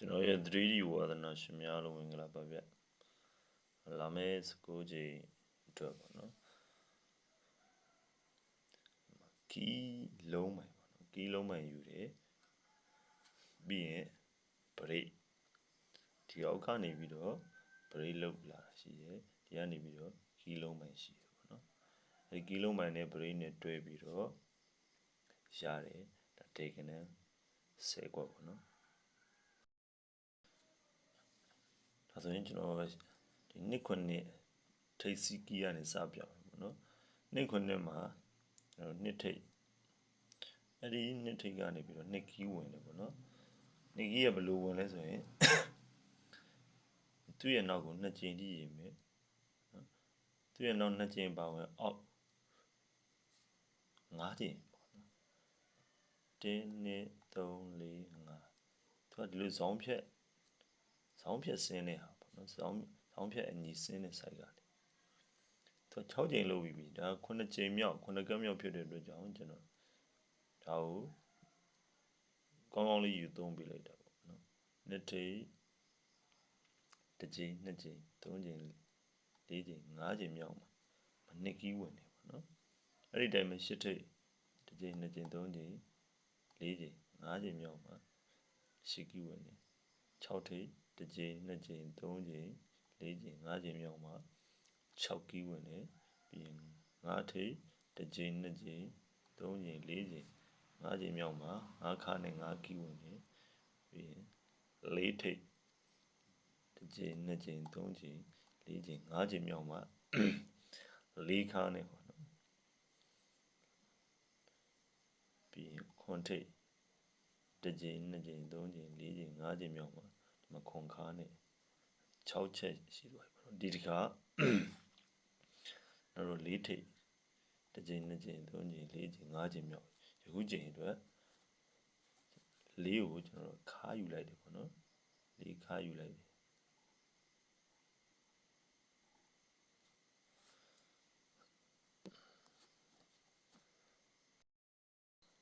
ကျွန်တော်ရဲ့ 3D ဝါသနာရှင်များလုံးဝင်္ဂလာပါဗျလာမယ့်19ချိန်အတွက်ပေါ့နော်ကီးလုံးမိုင်ပေါ့နော်ကီးလုံးမိုင်ယူတယ်ပြီးရင် break ဒီအောက်ကနေပြီးတော့ break လောက်လာရှိတယ်ဒီကနေပြီးတော့ကီးလုံးမိုင်ရှိတယ်ပေါ့နော်အဲဒီကီးလုံးမိုင်နဲ့ break နဲ့တွဲပြီးတော့ရတယ်ဒါ diagonal 10ကွက်ပေါ့နော် ဒါဆိုရင်ကျွန်တော်ဒီနှစ်ခွနှစ်ထိတ်စီကီးကနေစပြမယ်ပေါ့နော်နှစ်ခွနှစ်မှာကျွန်တော်နှစ်ထိတ်အဲ့ဒီနှစ်ထိတ်ကနေပြီးတော့နှစ်ကီးဝင်တယ်ပေါ့နော်နှစ်ကီးကဘယ်လိုဝင်လဲဆိုရင်သူ့ရဲ့နောက်ကိုနှစ်ကြိမ်ထိရေးမယ်နော်သူ့ရဲ့နောက်နှစ်ကြိမ်ပါဝင်အောက်၅ကြိမ်ပေါ့နော်1 2 3 4 5သူကဒီလိုဇောင်းဖြက် ဇောင်းဖြက်ဆင်းတဲ့ဟာပေါ့နော်ဇောင်းဇောင်းဖြက်အညီဆင်းတဲ့ site ကနေသူ6ချိန်လုပ်ပြီးပြီဒါ9ချိန်မြောက်9ကပ်မြောက်ဖြစ်တဲ့အတွက်ကြောင့်ကျွန်တော်ဒါကိုကောင်းကောင်းလေးယူသုံးပေးလိုက်တာပေါ့နော်နှစ်ထိပ်တစ်ချိန်နှစ်ချိန်သုံးချိန်လေးချိန်ငါးချိန်မြောက်မှာမနစ်ကီးဝင်တယ်ပေါ့နော်အဲ့ဒီတိုင်းမှာရှစ်ထိပ်တစ်ချိန်နှစ်ချိန်သုံးချိန်လေးချိန်ငါးချိန်မြောက်မှာရှစ်ကီးဝင်တယ်6ထိပ် တစ်ကြိမ်နှစ်ကြိမ်သုံးကြိမ်လေးကြိမ်ငါးကြိမ်မြောက်မှာ6ကီးဝင်တယ်ပြီးရင်ငါးထိပ်တစ်ကြိမ်နှစ်ကြိမ်သုံးကြိမ်လေးကြိမ်ငါးကြိမ်မြောက်မှာငါးခါနဲ့ငါးကီးဝင်တယ်ပြီးရင်လေးထိပ်တစ်ကြိမ်နှစ်ကြိမ်သုံးကြိမ်လေးကြိမ်ငါးကြိမ်မြောက်မှာလေးခါနဲ့ပေါ့နော်ပြီးရင်ခွန်ထိပ်တစ်ကြိမ်နှစ်ကြိမ်သုံးကြိမ်လေးကြိမ်ငါးကြိမ်မြောက်မှာ မခွန်ခါနဲ့6ချက်ရှိသွားပြီပေါ့နော်ဒီတခါနောက်တော့၄ထိပ်တစ်ကြိမ်နှစ်ကြိမ်သုံးကြိမ်လေးကြိမ်ငါးကြိမ်မြောက်ယခုကြိမ်အတွက်လေးကိုကျွန်တော်ခါယူလိုက်တယ်ပေါ့နော်လေးခါယူလိုက်တယ်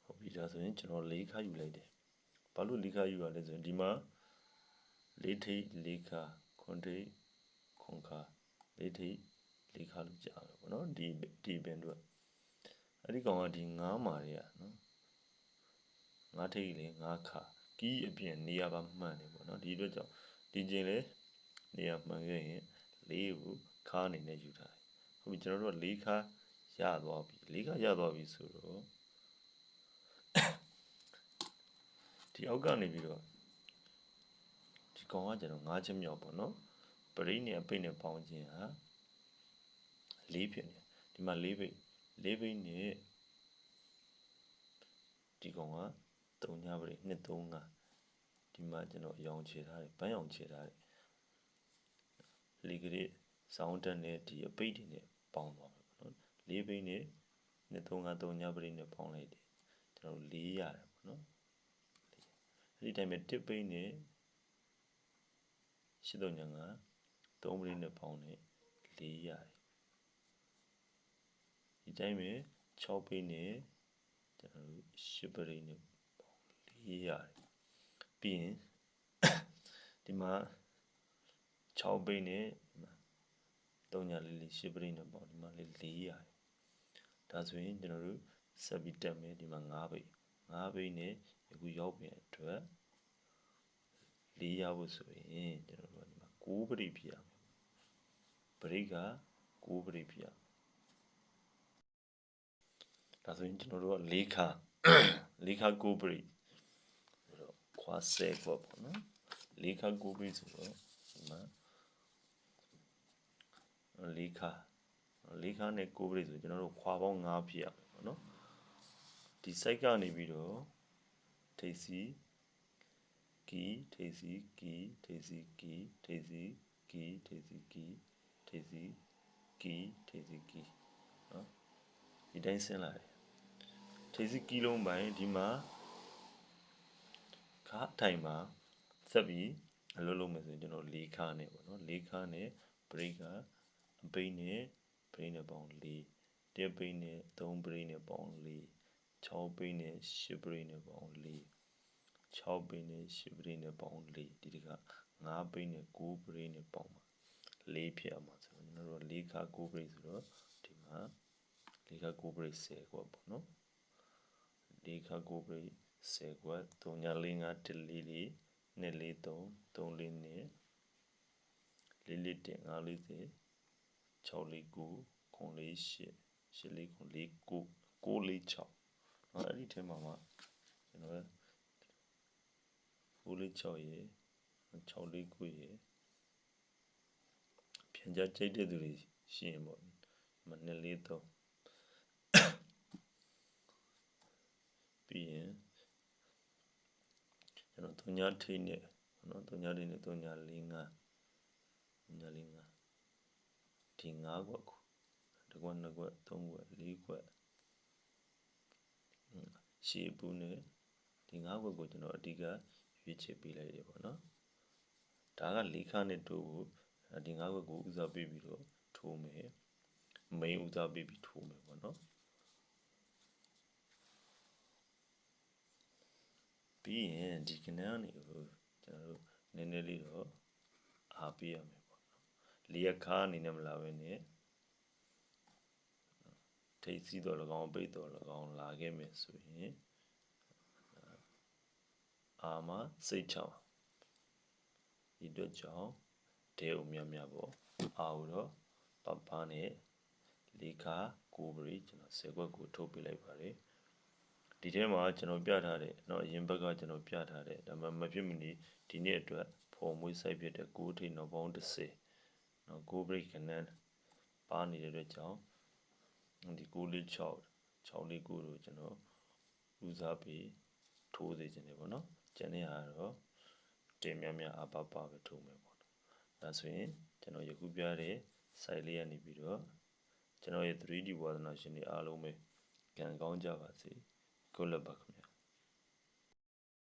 ဟုတ်ပြီဒါဆိုရင်ကျွန်တော်လေးခါယူလိုက်တယ်ဘာလို့လေးခါယူရလဲဆိုရင်ဒီမှာ လေးထိပ်လေးခါခွန်ထိပ်ခွန်ခါလေးထိပ်လေးခါလို့ကြားတယ်ပေါ့နော်ဒီဒီပင်တို့အဲ့ဒီကောင်ကဒီငါးမာတွေကနော်ငါးထိပ်လေးငါးခါကီးအပြင်နေရာပါမှန်တယ်ပေါ့နော်ဒီအတွက်ကြောင့်ဒီကျင်လေနေရာမှန်ခဲ့ရင်လေးကိုခါအနေနဲ့ယူထားတယ်ဟုတ်ပြီကျွန်တော်တို့ကလေးခါရသွားပြီလေးခါရသွားပြီဆိုတော့ဒီအောက်ကနေပြီးတော့ ကောင်ကကျွန်တော်၅ချက်မြောက်ပေါ့နော်ပရိနဲ့အပိတ်နဲ့ပေါင်းခြင်းဟာ၄ဖြစ်နေဒီမှာ၄ပိတ်၄ပိတ်နဲ့ဒီကောင်က၃ညပရိ2 3 5ဒီမှာကျွန်တော်အယောင်ခြေထားတယ်ပန်းရောင်ခြေထားတယ်လီဂရစ်စောင်းတက်နဲ့ဒီအပိတ်တွေနဲ့ပေါင်းသွားမယ်ပေါ့နော်၄ပိတ်နဲ့2 3 5 3ညပရိနဲ့ပေါင်းလိုက်တယ်ကျွန်တော်၄ရတယ်ပေါ့နော်အဲ့ဒီတိုင်းပဲတစ်ပိတ်နဲ့ ၈တုံညာက3ပရိနဲ့ပေါင်းနဲ့4ရတယ်ဒီတိုင်းပဲ6ပိနဲ့ကျွန်တော်တို့8ပရိနဲ့ပေါင်း4ရတယ်ပြီးရင်ဒီမှာ6ပိနဲ့3ညာလေးလေး8ပရိနဲ့ပေါင်းဒီမှာလေး4ရတယ်ဒါဆိုရင်ကျွန်တော်တို့ဆက်ပြီးတက်မယ်ဒီမှာ9ပိ9ပိနဲ့ယခုရောက်ပြန်အတွက် ၄ရဖို့ဆိုရင်ကျွန်တော်တို့ကဒီမှာ6ပရိဖြစ်ရမယ်ပရိက6ပရိဖြစ်ရဒါဆိုရင်ကျွန်တော်တို့က၄ခါ၄ခါ6ပရိဆိုတော့ခွာဆဲပေါ့ပေါ့နော်၄ခါ6ပရိဆိုတော့ဒီမှာ၄ခါ၄ခါနဲ့6ပရိဆိုကျွန်တော်တို့ခွာပေါင်း5ဖြစ်ရမယ်ပေါ့နော်ဒီ site ကနေပြီးတော့ထိပ်စီ ကီထိပ်စီကီထိပ်စီကီထိပ်စီကီထိပ်စီကီထိပ်စီကီထိပ်စီကီနော်ဒီတိုင်းဆင်းလာတယ်ထိပ်စီကီလုံးပိုင်းဒီမှာခါထိုင်မှာဆက်ပြီးအလုပ်လုပ်မယ်ဆိုရင်ကျွန်တော်၄ခါနဲ့ပေါ့နော်၄ခါနဲ့ break ကအပိန်းနဲ့ break နဲ့ပေါင်း၄တစ်ပိန်းနဲ့၃ break နဲ့ပေါင်း၄6ပိန်းနဲ့10 break နဲ့ပေါင်း၄ 6ပိနဲ့10ပိနဲ့ပေါင်း4ဒီတက9ပိနဲ့9ပိနဲ့ပေါင်းမှာ4ဖြစ်အောင်ပါဆိုတော့ကျွန်တော်တို့4ခါ9ပိဆိုတော့ဒီမှာ4ခါ9ပိ10ကွက်ပေါ့နော်4ခါ9ပိ10ကွက်3ညာ4 5 1 4 4 2 4 3 3 4 2 4 4 1 5 4 0 6 4 9 6 4 9 8 8 4 9 4 9 9 4 6အဲ့ဒီထဲမှာမှကျွန်တော်9 4 6ရေ6 4 9ရေပြန်ကြကြိတ်တဲ့သူတွေရှိရင်ပေါ့မနှစ်လေးတော့ပြီးရင်ကျွန်တော်သူညာထိနေနော်သူညာထိနေသူညာ၄၅ညာ၄၅ဒီ၅ခွက်ကိုတစ်ခွက်နှစ်ခွက်သုံးခွက်လေးခွက်ရှေ့ဘူးနဲ့ဒီ၅ခွက်ကိုကျွန်တော်အဓိက ရွေးချယ်ပေးလိုက်တယ်ပေါ့နော်ဒါကလေးခါနဲ့တို့ကိုဒီ၅ခွက်ကိုဦးစားပေးပြီးတော့ထိုးမယ်မိန်ဦးစားပေးပြီးထိုးမယ်ပေါ့နော်ပြီးရင်ဒီကနန်းနေကိုကျွန်တော်တို့နည်းနည်းလေးတော့အားပေးရမယ်ပေါ့နော်လျက်ခါအနေနဲ့မလာဘဲနဲ့ထိတ်စီးတော်၎င်းပိတ်တော်၎င်းလာခဲ့မယ်ဆိုရင် အာမစိတ်ချောင်းဒီအတွက်ကြောင့်တဲုံမြမြပေါ့အာဟုတော့ပပနဲ့လေးခါကိုပရိကျွန်တော်ဆယ်ခွက်ကိုထုတ်ပေးလိုက်ပါတယ်ဒီထဲမှာကျွန်တော်ပြထားတဲ့เนาะအရင်ဘက်ကကျွန်တော်ပြထားတဲ့ဒါမှမဖြစ်မနေဒီနေ့အတွက်ဖော်မွေးစိုက်ဖြစ်တဲ့ကိုထိနော်ပေါင်း30เนาะကိုပရိကနန်ပါနေတဲ့အတွက်ကြောင့်ဒီကိုလေး6 6လေးကိုတို့ကျွန်တော်ဦးစားပြီးထိုးစေခြင်းတယ်ပေါ့နော် ကျန်တဲ့ဟာတော့တင်များများအပပပဲထိုးမယ်ပေါ့နော်ဒါဆိုရင်ကျွန်တော်ယခုပြတဲ့ site လေးကနေပြီးတော့ကျွန်တော်ရဲ့ 3D ဝါသနာရှင်တွေအားလုံးပဲကံကောင်းကြပါစေ Good luck ပါခင်ဗျာ